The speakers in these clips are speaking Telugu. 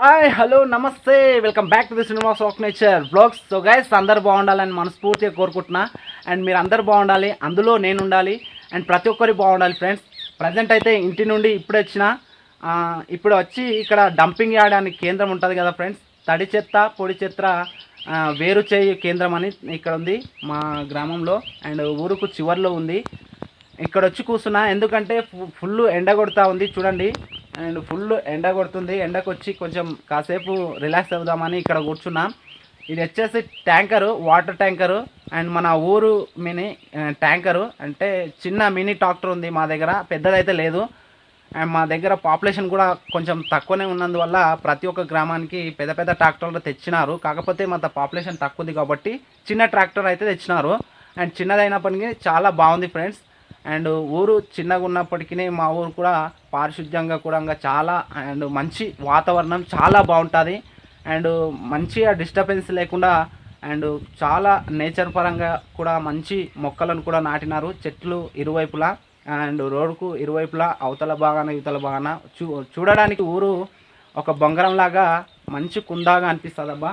హాయ్ హలో నమస్తే. Welcome back to the cinema of nature blogs. So guys అందరు బాగుండాలని మనస్ఫూర్తిగా కోరుకుంటున్నా. అండ్ మీరు అందరు బాగుండాలి అందులో నేను ఉండాలి అండ్ ప్రతి ఒక్కరు బాగుండాలి ఫ్రెండ్స్ ప్రజెంట్ అయితే ఇంటి నుండి ఇప్పుడు వచ్చిన ఇప్పుడు వచ్చి ఇక్కడ డంపింగ్ యార్డ్ అనే కేంద్రం ఉంటుంది కదా ఫ్రెండ్స్ తడి చెత్త పొడి చెత్త వేరు చేయి కేంద్రం అని ఇక్కడ ఉంది మా గ్రామంలో. అండ్ ఊరుకు చివర్లో ఉంది. ఇక్కడ వచ్చి కూర్చున్నా ఎందుకంటే ఫు- ఫుల్ ఎండ కొడతా ఉంది. చూడండి. అండ్ ఫుల్ ఎండ కొడుతుంది. ఎండకు వచ్చి కొంచెం కాసేపు రిలాక్స్ అవుదామని ఇక్కడ కూర్చున్నాం. ఇది వచ్చేసి ట్యాంకరు వాటర్ ట్యాంకరు అండ్ మన ఊరు మినీ ట్యాంకరు. అంటే చిన్న మినీ ట్రాక్టర్ ఉంది మా దగ్గర పెద్దదైతే లేదు. అండ్ మా దగ్గర పాపులేషన్ కూడా కొంచెం తక్కువనే ఉన్నందువల్ల ప్రతి ఒక్క గ్రామానికి పెద్ద పెద్ద ట్రాక్టర్లు తెచ్చినారు. కాకపోతే మన పాపులేషన్ తక్కువ ఉంది కాబట్టి చిన్న ట్రాక్టర్ అయితే తెచ్చినారు. అండ్ చిన్నదైనప్పటికీ చాలా బాగుంది ఫ్రెండ్స్. అండ్ ఊరు చిన్నగా ఉన్నప్పటికీ మా ఊరు కూడా పారిశుద్ధ్యంగా కూడా ఇంకా చాలా అండ్ మంచి వాతావరణం చాలా బాగుంటుంది. అండ్ మంచిగా డిస్టర్బెన్స్ లేకుండా అండ్ చాలా నేచర్ పరంగా కూడా మంచి మొక్కలను కూడా నాటినారు చెట్లు ఇరువైపులా. అండ్ రోడ్డుకు ఇరువైపులా అవతల భాగాన ఇవతల భాగాన చూ చూడడానికి ఊరు ఒక బొంగరంలాగా మంచి కుందాగా అనిపిస్తుంది అబ్బా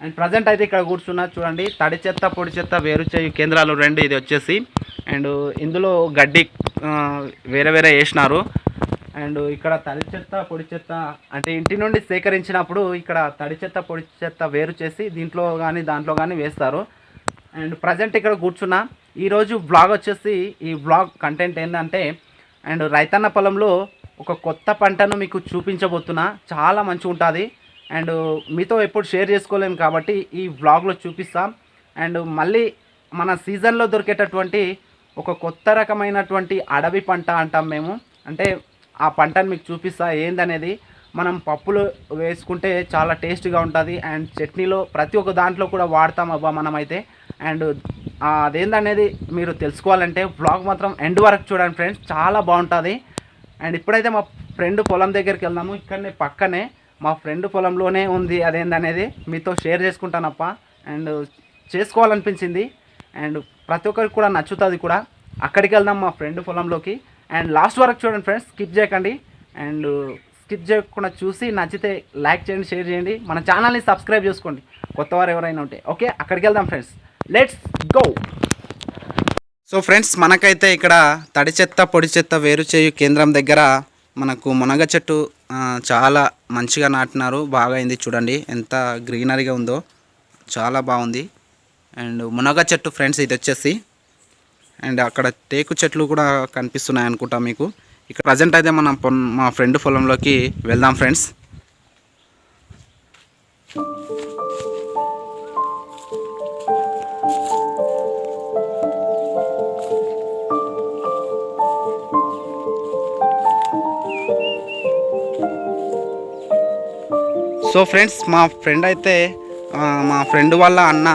అండ్ ప్రజెంట్ అయితే ఇక్కడ కూర్చున్నా చూడండి తడి చెత్త పొడి చెత్త వేరు చేయు కేంద్రాలు రెండు ఇది వచ్చేసి అండ్ ఇందులో గడ్డి వేరే వేరే వేసినారు. అండ్ ఇక్కడ తడి చెత్త పొడి చెత్త అంటే ఇంటి నుండి సేకరించినప్పుడు ఇక్కడ తడి చెత్త పొడి చెత్త వేరు చేసి దీంట్లో కానీ దాంట్లో కానీ వేస్తారు. అండ్ ప్రజెంట్ ఇక్కడ కూర్చున్నా ఈరోజు బ్లాగ్ వచ్చేసి ఈ బ్లాగ్ కంటెంట్ ఏంటంటే అండ్ రైతన్న పొలంలో ఒక కొత్త పంటను మీకు చూపించబోతున్నా. చాలా మంచిగా ఉంటుంది. అండ్ మీతో ఎప్పుడు షేర్ చేసుకోలేము కాబట్టి ఈ బ్లాగ్లో చూపిస్తాం. అండ్ మళ్ళీ మన సీజన్లో దొరికేటటువంటి ఒక కొత్త రకమైనటువంటి అడవి పంట అంటాం మేము. అంటే ఆ పంటను మీకు చూపిస్తా ఏందనేది మనం పప్పులు వేసుకుంటే చాలా టేస్ట్గా ఉంటుంది. అండ్ చట్నీలో ప్రతి ఒక్క దాంట్లో కూడా వాడతాం అబ్బా మనమైతే. అండ్ అదేందనేది మీరు తెలుసుకోవాలంటే బ్లాగ్ మాత్రం ఎండ్ వరకు చూడండి ఫ్రెండ్స్ చాలా బాగుంటుంది. అండ్ ఇప్పుడైతే మా ఫ్రెండ్ పొలం దగ్గరికి వెళ్దాము. ఇక్కడనే పక్కనే మా ఫ్రెండ్ పొలంలోనే ఉంది అదేందనేది. మీతో షేర్ చేసుకుంటానప్ప. అండ్ చేసుకోవాలనిపించింది. అండ్ ప్రతి ఒక్కరికి కూడా నచ్చుతుంది కూడా. అక్కడికి వెళ్దాం మా ఫ్రెండ్ పొలంలోకి. అండ్ లాస్ట్ వరకు చూడండి ఫ్రెండ్స్ స్కిప్ చేయకండి. అండ్ స్కిప్ చేయకుండా చూసి నచ్చితే లైక్ చేయండి షేర్ చేయండి. మన ఛానల్ని సబ్స్క్రైబ్ చేసుకోండి. కొత్త వారు ఎవరైనా ఉంటే. ఓకే అక్కడికి వెళ్దాం friends. Let's go so friends మనకైతే ఇక్కడ తడి చెత్త పొడి చెత్త వేరు చేయు కేంద్రం దగ్గర మనకు మునగ చెట్టు చాలా మంచిగా నాటినారు. బాగా అయింది చూడండి. ఎంత గ్రీనరీగా ఉందో. చాలా బాగుంది. అండ్ మునగ చెట్టు ఫ్రెండ్స్ ఇది వచ్చేసి. అండ్ అక్కడ టేకు చెట్లు కూడా కనిపిస్తున్నాయి అనుకుంటా మీకు. ఇక్కడ ప్రజెంట్ అయితే మనం మా ఫ్రెండ్ పొలంలోకి వెళ్దాం ఫ్రెండ్స్ సో ఫ్రెండ్స్ మా ఫ్రెండ్ అయితే మా ఫ్రెండ్ వాళ్ళ అన్న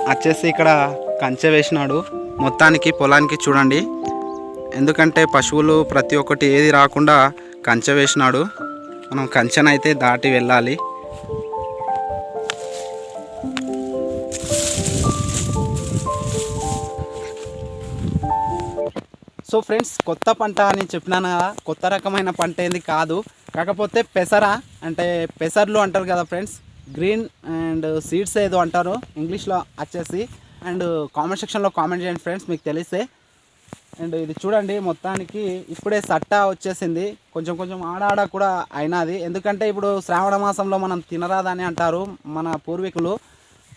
వచ్చేసి ఇక్కడ కంచె వేసినాడు. మొత్తానికి పొలానికి చూడండి. ఎందుకంటే పశువులు ప్రతి ఒక్కటి ఏది రాకుండా కంచె వేసినాడు. మనం కంచెనైతే దాటి వెళ్ళాలి. సో ఫ్రెండ్స్ కొత్త పంట అని చెప్పినాను కదా. కొత్త రకమైన పంట ఏంది కాదు. కాకపోతే పెసర అంటే పెసర్లు అంటారు కదా ఫ్రెండ్స్. గ్రీన్ అండ్ సీడ్స్ ఏదో అంటారు ఇంగ్లీష్లో వచ్చేసి. అండ్ కామెంట్ సెక్షన్లో కామెంట్ చేయండి ఫ్రెండ్స్ మీకు తెలిస్తే. అండ్ ఇది చూడండి మొత్తానికి ఇప్పుడే సట్ట వచ్చేసింది. కొంచెం కొంచెం ఆడాడ కూడా అయినది. ఎందుకంటే ఇప్పుడు శ్రావణ మాసంలో మనం తినరాదని అంటారు మన పూర్వీకులు.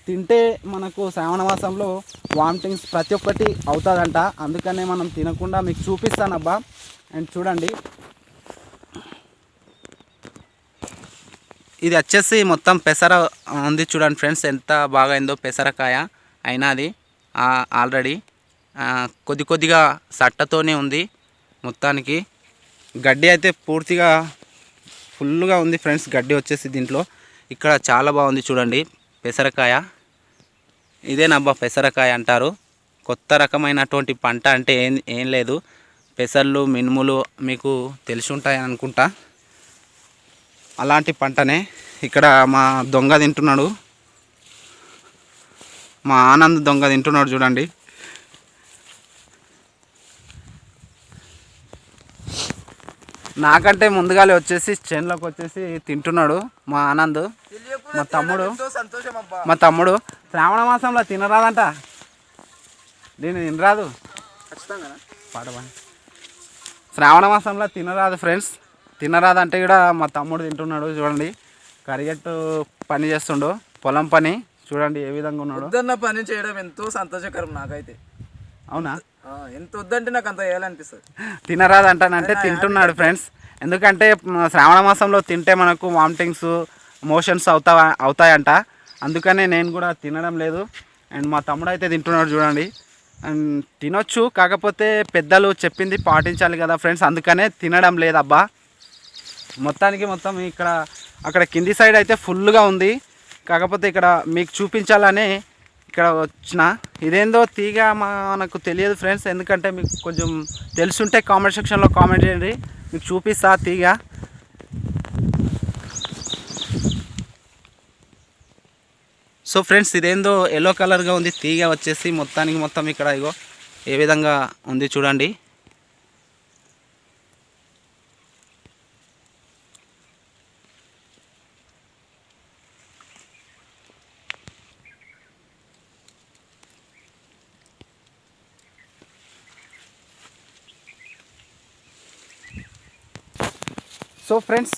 తింటే మనకు శ్రావణ మాసంలో వామిటింగ్స్ ప్రతి ఒక్కటి అవుతుందంట. అందుకనే మనం తినకుండా మీకు చూపిస్తానబ్బా. అండ్ చూడండి ఇది వచ్చేసి మొత్తం పెసర ఉంది చూడండి ఫ్రెండ్స్ ఎంత బాగా అయిందో పెసరకాయ అయినది ఆల్రెడీ కొద్ది కొద్దిగా సట్టతోనే ఉంది మొత్తానికి. గడ్డి అయితే పూర్తిగా ఫుల్గా ఉంది ఫ్రెండ్స్ గడ్డి వచ్చేసి దీంట్లో. ఇక్కడ చాలా బాగుంది చూడండి పెసరకాయ. ఇదేనబ్బా పెసరకాయ అంటారు. కొత్త రకమైనటువంటి పంట అంటే ఏం ఏం లేదు. పెసర్లు మినుములు మీకు తెలిసి ఉంటాయని అనుకుంటా. అలాంటి పంటనే ఇక్కడ మా దొంగ తింటున్నాడు. మా ఆనంద్ దొంగ తింటున్నాడు చూడండి. నాకంటే ముందుగానే వచ్చేసి చేనులోకి వచ్చేసి తింటున్నాడు మా ఆనంద్ మా తమ్ముడు మా తమ్ముడు. శ్రావణ మాసంలో తినరాదంట. దీన్ని తినరాదు. పాడమని శ్రావణ మాసంలో తినరాదు ఫ్రెండ్స్. తినరాదంటే కూడా మా తమ్ముడు తింటున్నాడు చూడండి. కరిగట్టు పని చేస్తుండు. పొలం పని. చూడండి ఏ విధంగా ఉన్నాడు. వద్దన్న పని చేయడం ఎంతో సంతోషకరం నాకైతే. అవునా? ఎంత వద్దంటే నాకు అంత వేయాలనిపిస్తుంది. తినరాదంటానంటే తింటున్నాడు ఫ్రెండ్స్. ఎందుకంటే శ్రావణ మాసంలో తింటే మనకు వామిటింగ్స్ మోషన్స్ అవుతా అవుతాయంట. అందుకనే నేను కూడా తినడం లేదు. అండ్ మా తమ్ముడు అయితే తింటున్నాడు చూడండి. అండ్ తినొచ్చు కాకపోతే పెద్దలు చెప్పింది పాటించాలి కదా ఫ్రెండ్స్. అందుకనే తినడం లేదబ్బా. మొత్తానికి మొత్తం ఇక్కడ అక్కడ కింది సైడ్ అయితే ఫుల్గా ఉంది. కాకపోతే ఇక్కడ మీకు చూపించాలని ఇక్కడ వచ్చిన. ఇదేందో తీగ మనకు తెలియదు ఫ్రెండ్స్ ఎందుకంటే మీకు కొంచెం తెలుసుంటే కామెంట్ సెక్షన్లో కామెంట్ చేయండి. మీకు చూపిస్తా తీగ. సో ఫ్రెండ్స్ ఇదేందో ఎల్లో కలర్గా ఉంది. తీగ వచ్చేసి మొత్తానికి మొత్తం ఇక్కడ ఇగో ఏ విధంగా ఉంది చూడండి. సో ఫ్రెండ్స్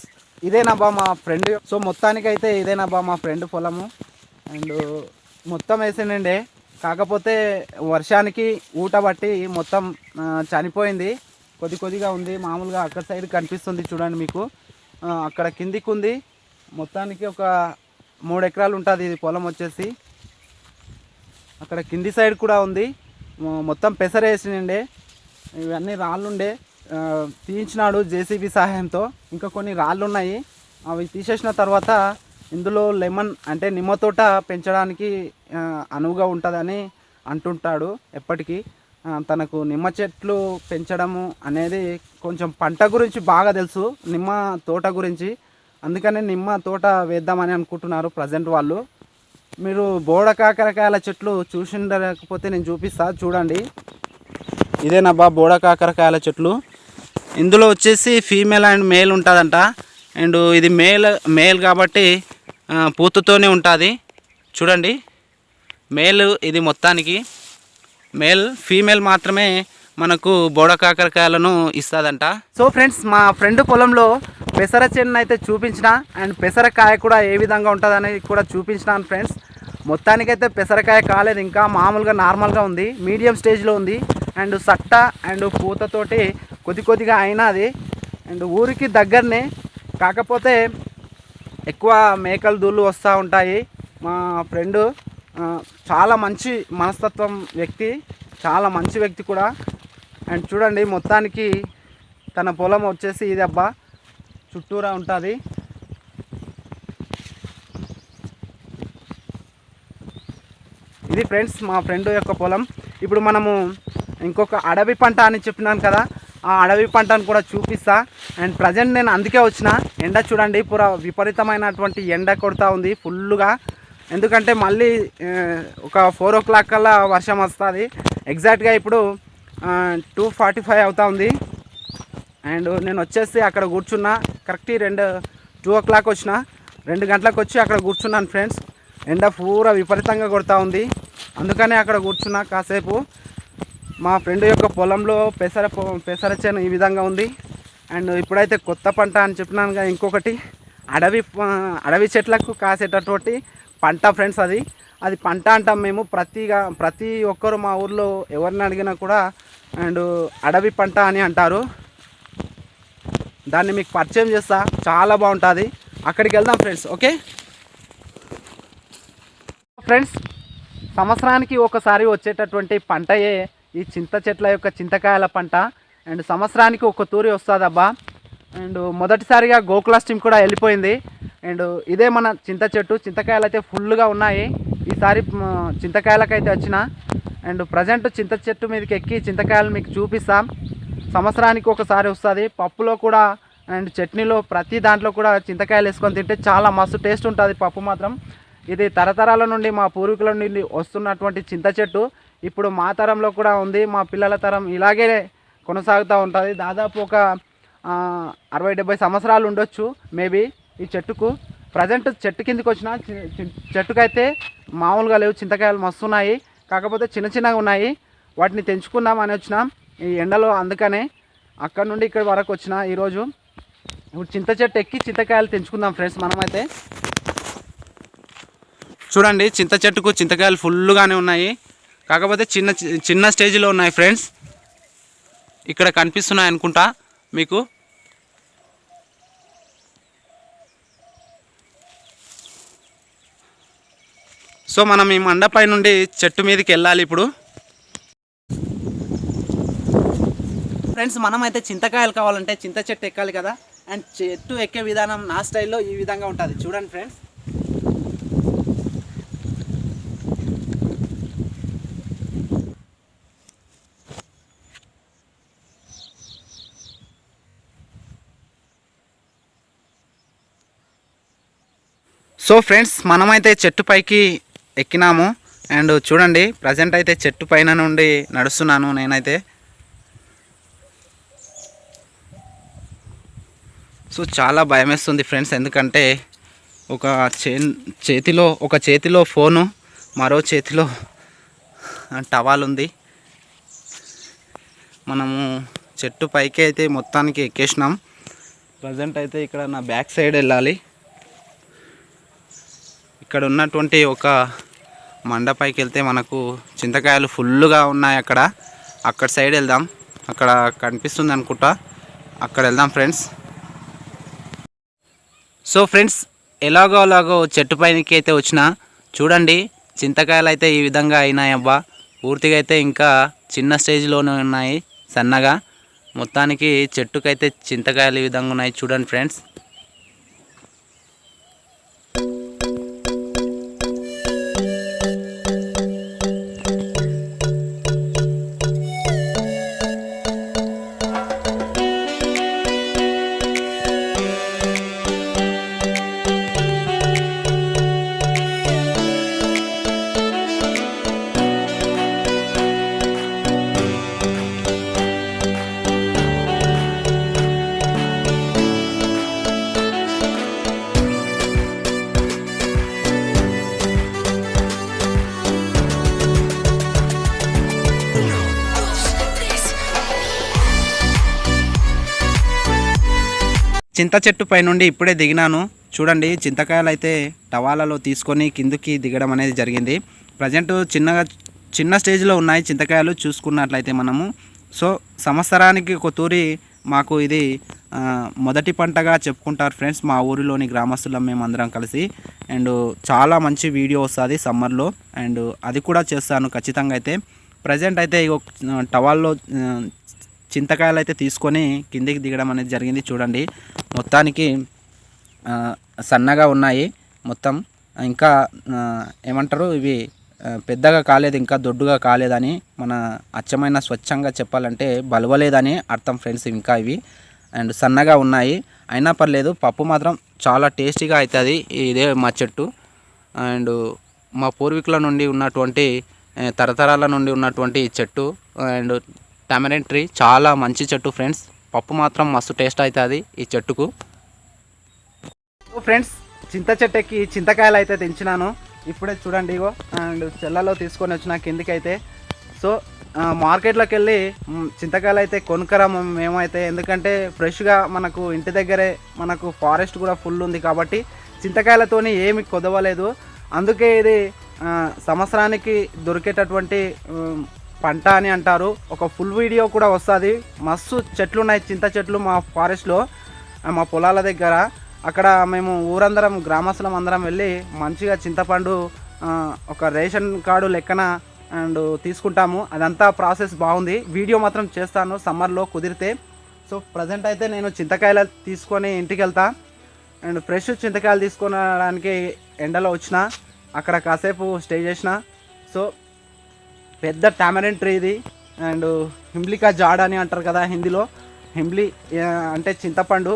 ఇదేనాబా మా ఫ్రెండ్. సో మొత్తానికి అయితే ఇదేనాబా మా ఫ్రెండ్ పొలము. అండ్ మొత్తం వేసిండే కాకపోతే వర్షానికి ఊట పట్టి మొత్తం చనిపోయింది. కొద్ది కొద్దిగా ఉంది. మామూలుగా అక్కడ సైడ్ కనిపిస్తుంది చూడండి మీకు. అక్కడ కిందికి ఉంది మొత్తానికి ఒక మూడు ఎకరాలు ఉంటుంది ఇది పొలం వచ్చేసి. అక్కడ కింది సైడ్ కూడా ఉంది. మొత్తం పెసర వేసినండే ఇవన్నీ రాళ్ళుండే. తీయించినాడు జేసీబీ సహాయంతో. ఇంకా కొన్ని రాళ్ళు ఉన్నాయి అవి తీసేసిన తర్వాత ఇందులో లెమన్ అంటే నిమ్మ తోట పెంచడానికి అనువుగా ఉంటుందని అంటుంటాడు ఎప్పటికీ. తనకు నిమ్మ చెట్లు పెంచడము అనేది కొంచెం పంట గురించి బాగా తెలుసు నిమ్మ తోట గురించి. అందుకనే నిమ్మ తోట వేద్దామని అనుకుంటున్నారు ప్రజెంట్ వాళ్ళు. మీరు బోడ కాకరకాయల చెట్లు చూసిండకపోతే నేను చూపిస్తా చూడండి. ఇదేనబ్బా బోడ కాకరకాయల చెట్లు. ఇందులో వచ్చేసి ఫీమేల్ అండ్ మేల్ ఉంటుందంట. అండ్ ఇది మేల్ మేల్ కాబట్టి పూతతోనే ఉంటుంది. చూడండి. మేల్ ఇది మొత్తానికి. మేల్ ఫీమేల్ మాత్రమే మనకు బోడ కాకరకాయలను ఇస్తుందంట. సో ఫ్రెండ్స్ మా ఫ్రెండ్ పొలంలో పెసర చెన్ను అయితే చూపించిన అండ్ పెసరకాయ కూడా ఏ విధంగా ఉంటుందని కూడా చూపించినాను ఫ్రెండ్స్ మొత్తానికైతే పెసరకాయ కాలేదు. ఇంకా మామూలుగా నార్మల్గా ఉంది. మీడియం స్టేజ్లో ఉంది. అండ్ సట్ట అండ్ పూతతోటి కొద్ది కొద్దిగా అయినది అండ్ ఊరికి దగ్గరనే కాకపోతే ఎక్కువ మేకలు దూళ్ళు వస్తూ ఉంటాయి. మా ఫ్రెండు చాలా మంచి మనస్తత్వం వ్యక్తి చాలా మంచి వ్యక్తి కూడా. అండ్ చూడండి మొత్తానికి తన పొలం వచ్చేసి ఇది అబ్బా చుట్టూరా ఉంటుంది. ఇది ఫ్రెండ్స్ మా ఫ్రెండ్ యొక్క పొలం. ఇప్పుడు మనము ఇంకొక అడవి పంట అని చెప్పినాను కదా ఆ అడవి పంటను కూడా చూపిస్తా. అండ్ ప్రజెంట్ నేను అందుకే వచ్చిన. ఎండ చూడండి పూర విపరీతమైనటువంటి ఎండ కొడతా ఉంది ఫుల్గా ఎందుకంటే మళ్ళీ ఒక ఫోర్ ఓ క్లాక్ కల్లా వర్షం వస్తుంది. ఎగ్జాక్ట్గా ఇప్పుడు టూ ఫార్టీ ఫైవ్ అవుతా ఉంది. అండ్ నేను వచ్చేసి అక్కడ కూర్చున్నా. కరెక్ట్ రెండు టూ ఓ క్లాక్ వచ్చిన. రెండు గంటలకు వచ్చి అక్కడ కూర్చున్నాను ఫ్రెండ్స్. ఎండ పూర విపరీతంగా కొడతా ఉంది. అందుకనే అక్కడ కూర్చున్నా కాసేపు. మా ఫ్రెండ్ యొక్క పొలంలో పెసర పెసర చేను ఈ విధంగా ఉంది. అండ్ ఇప్పుడైతే కొత్త పంట అని చెప్పినాను కదా ఇంకొకటి. అడవి అడవి చెట్లకు కాసేటటువంటి పంట ఫ్రెండ్స్ అది. అది పంట అంటాం మేము ప్రతిగా ప్రతి ఒక్కరు మా ఊర్లో ఎవరిని అడిగినా కూడా అండ్ అడవి పంట అని అంటారు. దాన్ని మీకు పరిచయం చేస్తా. చాలా బాగుంటుంది. అక్కడికి వెళ్దాం ఫ్రెండ్స్ ఓకే? ఫ్రెండ్స్ సంవత్సరానికి ఒకసారి వచ్చేటటువంటి పంటయే ఈ చింత చెట్ల యొక్క చింతకాయల పంట. అండ్ సంవత్సరానికి ఒక తూరి వస్తుంది అబ్బా అండ్ మొదటిసారిగా గోకులాష్టమి కూడా వెళ్ళిపోయింది. అండ్ ఇదే మన చింత చెట్టు. చింతకాయలు అయితే ఫుల్గా ఉన్నాయి. ఈసారి చింతకాయలకైతే వచ్చిన. అండ్ ప్రజెంట్ చింత చెట్టు మీదకి ఎక్కి చింతకాయలు మీకు చూపిస్తాం. సంవత్సరానికి ఒకసారి వస్తుంది. పప్పులో కూడా అండ్ చట్నీలో ప్రతి దాంట్లో కూడా చింతకాయలు వేసుకొని తింటే చాలా మస్తు టేస్ట్ ఉంటుంది పప్పు మాత్రం. ఇది తరతరాల నుండి మా పూర్వీకుల నుండి వస్తున్నటువంటి చింత చెట్టు. ఇప్పుడు మా తరంలో కూడా ఉంది మా పిల్లల తరం ఇలాగే కొనసాగుతూ ఉంటుంది. దాదాపు ఒక అరవై డెబ్బై సంవత్సరాలు ఉండొచ్చు మేబీ ఈ చెట్టుకు. ప్రజెంట్ చెట్టు కిందకి వచ్చిన చెట్టుకైతే మామూలుగా లేవు చింతకాయలు మస్తున్నాయి కాకపోతే చిన్న చిన్నగా ఉన్నాయి. వాటిని తెంచుకుందాం అని వచ్చినాం ఈ ఎండలో అందుకనే అక్కడ నుండి ఇక్కడి వరకు వచ్చిన ఈరోజు. ఇప్పుడు చింత చెట్టు ఎక్కి చింతకాయలు తెంచుకుందాం ఫ్రెండ్స్ మనమైతే. చూడండి చింత చెట్టుకు చింతకాయలు ఫుల్గానే ఉన్నాయి. కాకపోతే చిన్న చిన్న స్టేజ్లో ఉన్నాయి ఫ్రెండ్స్. ఇక్కడ కనిపిస్తున్నాయి అనుకుంటా మీకు. సో మనం ఈ మండపై నుండి చెట్టు మీదకి వెళ్ళాలి ఇప్పుడు. ఫ్రెండ్స్ మనమైతే చింతకాయలు కావాలంటే చింత చెట్టు ఎక్కాలి కదా. అండ్ చెట్టు ఎక్కే విధానం నా స్టైల్లో ఈ విధంగా ఉంటుంది. చూడండి ఫ్రెండ్స్. సో ఫ్రెండ్స్ మనమైతే చెట్టు పైకి ఎక్కినాము. అండ్ చూడండి ప్రజెంట్ అయితే చెట్టు పైన నుండి నడుస్తున్నాను నేనైతే. సో చాలా భయం వేస్తుంది ఫ్రెండ్స్ ఎందుకంటే ఒక చే చేతిలో ఒక చేతిలో ఫోను మరో చేతిలో టవాల్ ఉంది మనము చెట్టు పైకి అయితే మొత్తానికి ఎక్కేసినాం. ప్రజెంట్ అయితే ఇక్కడ నా బ్యాక్ సైడ్ వెళ్ళాలి. ఇక్కడ ఉన్నటువంటి ఒక మండపైకి వెళ్తే మనకు చింతకాయలు ఫుల్గా ఉన్నాయి అక్కడ. అక్కడ సైడ్ వెళ్దాం. అక్కడ కనిపిస్తుంది అనుకుంటా. అక్కడ వెళ్దాం ఫ్రెండ్స్. సో ఫ్రెండ్స్ ఎలాగో అలాగో చెట్టు పైనకి అయితే వచ్చిన చూడండి చింతకాయలు అయితే ఈ విధంగా అయినాయి అబ్బా పూర్తిగా అయితే ఇంకా చిన్న స్టేజ్లోనే ఉన్నాయి సన్నగా. మొత్తానికి చెట్టుకైతే చింతకాయలు ఈ విధంగా ఉన్నాయి చూడండి ఫ్రెండ్స్. చింత చెట్టు పైనుండి ఇప్పుడే దిగినాను. చూడండి చింతకాయలు అయితే టవాలలో తీసుకొని కిందకి దిగడం అనేది జరిగింది. ప్రజెంట్ చిన్నగా చిన్న స్టేజ్లో ఉన్నాయి చింతకాయలు చూసుకున్నట్లయితే మనము. సో సంవత్సరానికి ఒక తూరి మాకు ఇది మొదటి పంటగా చెప్పుకుంటారు ఫ్రెండ్స్. మా ఊరిలోని గ్రామస్తులం మేము అందరం కలిసి. అండ్ చాలా మంచి వీడియో వస్తుంది సమ్మర్లో. అండ్ అది కూడా చేస్తాను ఖచ్చితంగా అయితే. ప్రజెంట్ అయితే టవాల్లో చింతకాయలు అయితే తీసుకొని కిందికి దిగడం అనేది జరిగింది చూడండి. మొత్తానికి సన్నగా ఉన్నాయి. మొత్తం ఇంకా ఏమంటారు ఇవి పెద్దగా కాలేదు ఇంకా దొడ్డుగా కాలేదని మన అచ్చమైన స్వచ్ఛంగా చెప్పాలంటే బలవలేదని అర్థం ఫ్రెండ్స్ ఇంకా ఇవి. అండ్ సన్నగా ఉన్నాయి. అయినా పర్లేదు పప్పు మాత్రం చాలా టేస్టీగా అవుతుంది ఇదే మా చెట్టు. అండ్ మా పూర్వీకుల నుండి ఉన్నటువంటి తరతరాల నుండి ఉన్నటువంటి చెట్టు. అండ్ టమరెంట్ ట్రీ చాలా మంచి చెట్టు ఫ్రెండ్స్ పప్పు మాత్రం మస్తు టేస్ట్ అవుతుంది ఈ చెట్టుకు. ఫ్రెండ్స్ చింత చెట్టుకి చింతకాయలు అయితే తెంచినాను. ఇప్పుడే చూడండి ఇగో అండ్ చెల్లలో తీసుకొని వచ్చిన కిందికైతే. అయితే సో మార్కెట్లోకి వెళ్ళి చింతకాయలు అయితే కొనుక్కరా మేమైతే. ఎందుకంటే ఫ్రెష్గా మనకు ఇంటి దగ్గరే మనకు ఫారెస్ట్ కూడా ఫుల్ ఉంది కాబట్టి చింతకాయలతోని ఏమి కొదవలేదు. అందుకే ఇది సంవత్సరానికి దొరికేటటువంటి పంట అని అంటారు. ఒక ఫుల్ వీడియో కూడా వస్తుంది. మస్తు చెట్లు ఉన్నాయి చింత చెట్లు మా ఫారెస్ట్లో మా పొలాల దగ్గర. అక్కడ మేము ఊరందరం గ్రామస్తులం అందరం వెళ్ళి మంచిగా చింతపండు ఒక రేషన్ కార్డు లెక్కన అండ్ తీసుకుంటాము. అదంతా ప్రాసెస్ బాగుంది. వీడియో మాత్రం చేస్తాను. సమ్మర్లో కుదిరితే. సో ప్రజెంట్ అయితే నేను చింతకాయలు తీసుకొని ఇంటికి వెళ్తా అండ్ ఫ్రెష్ చింతకాయలు తీసుకోవడానికి ఎండలో వచ్చిన అక్కడ కాసేపు స్టే చేసిన. సో పెద్ద టామరెంట్ ట్రీ ఇది. అండ్ హిమ్లికా జాడ్ అని అంటారు కదా హిందీలో. హిమ్లీ అంటే చింతపండు.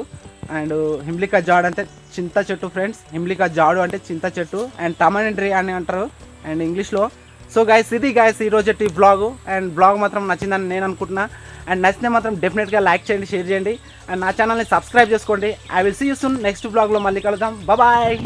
అండ్ హిమ్లికా జాడ్ అంటే చింత చెట్టు ఫ్రెండ్స్. హిమ్లికా జాడు అంటే చింత చెట్టు. అండ్ టమరెంట్ ట్రీ అని అంటారు. అండ్ ఇంగ్లీష్లో. సో గైస్ ఇది గైస్ ఈ రోజు బ్లాగ్ అండ్ బ్లాగ్ మాత్రం నచ్చిందని నేను అనుకుంటున్నా. అండ్ నచ్చితే మాత్రం డెఫినెట్గా లైక్ చేయండి షేర్ చేయండి. అండ్ నా ఛానల్ని సబ్స్క్రైబ్ చేసుకోండి. I will see you soon next బ్లాగ్లో మళ్ళీ కలుద్దాం. బాయ్